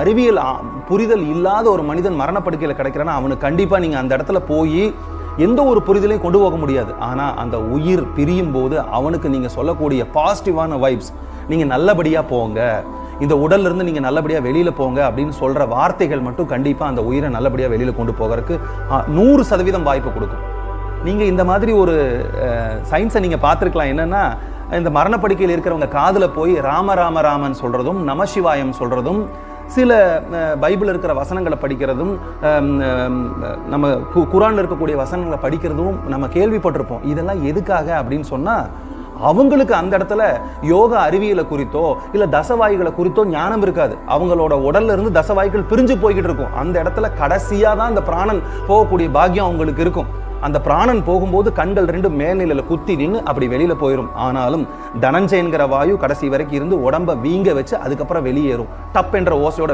அறிவியல் புரிதல் இல்லாத ஒரு மனிதன் மரணப்படுக்கையில் கிடைக்கிறான்னா அவனுக்கு கண்டிப்பாக நீங்கள் அந்த இடத்துல போய் எந்த ஒரு புரிதலையும் கொண்டு போக முடியாது. ஆனால் அந்த உயிர் பிரியும் போது அவனுக்கு நீங்கள் சொல்லக்கூடிய பாசிட்டிவான வைப்ஸ் நீங்கள் நல்லபடியாக போங்க. இந்த உடல்ல இருந்து நீங்கள் நல்லபடியாக வெளியில் போங்க அப்படின்னு சொல்கிற வார்த்தைகள் மட்டும் கண்டிப்பாக அந்த உயிரை நல்லபடியாக வெளியில் கொண்டு போகிறதுக்கு நூறு சதவீதம் வாய்ப்பு கொடுக்கும். நீங்கள் இந்த மாதிரி ஒரு சயின்ஸை நீங்கள் பார்த்துருக்கலாம். என்னென்னா இந்த மரணப்படுக்கையில் இருக்கிறவங்க காதில் போய் ராம ராம ராமன் சொல்கிறதும் நமசிவாயம் சொல்கிறதும் சில அஹ், பைபிள் இருக்கிற வசனங்களை படிக்கிறதும் நம்ம கு- இருக்கக்கூடிய வசனங்களை படிக்கிறதும் நம்ம கேள்விப்பட்டிருப்போம். இதெல்லாம் எதுக்காக அப்படின்னு சொன்னால் அவங்களுக்கு அந்த இடத்துல யோக அறிவியலை குறித்தோ இல்லை தசவாய்களை குறித்தோ ஞானம் இருக்காது. அவங்களோட உடல்ல இருந்து தசவாய்கள் பிரிஞ்சு போய்கிட்டு இருக்கும். அந்த இடத்துல கடைசியாக தான் அந்த பிராணன் போகக்கூடிய பாக்கியம் அவங்களுக்கு இருக்கும். அந்த பிராணன் போகும்போது கண்கள் ரெண்டு மேல்நிலையில் குத்தி நின்று அப்படி வெளியில போயிடும் ஆனாலும் தனஞ்சயன்கிற வாயு கடைசி வரைக்கும் இருந்து உடம்ப வீங்க வச்சு அதுக்கப்புறம் வெளியேறும். டப் என்ற ஓசையோட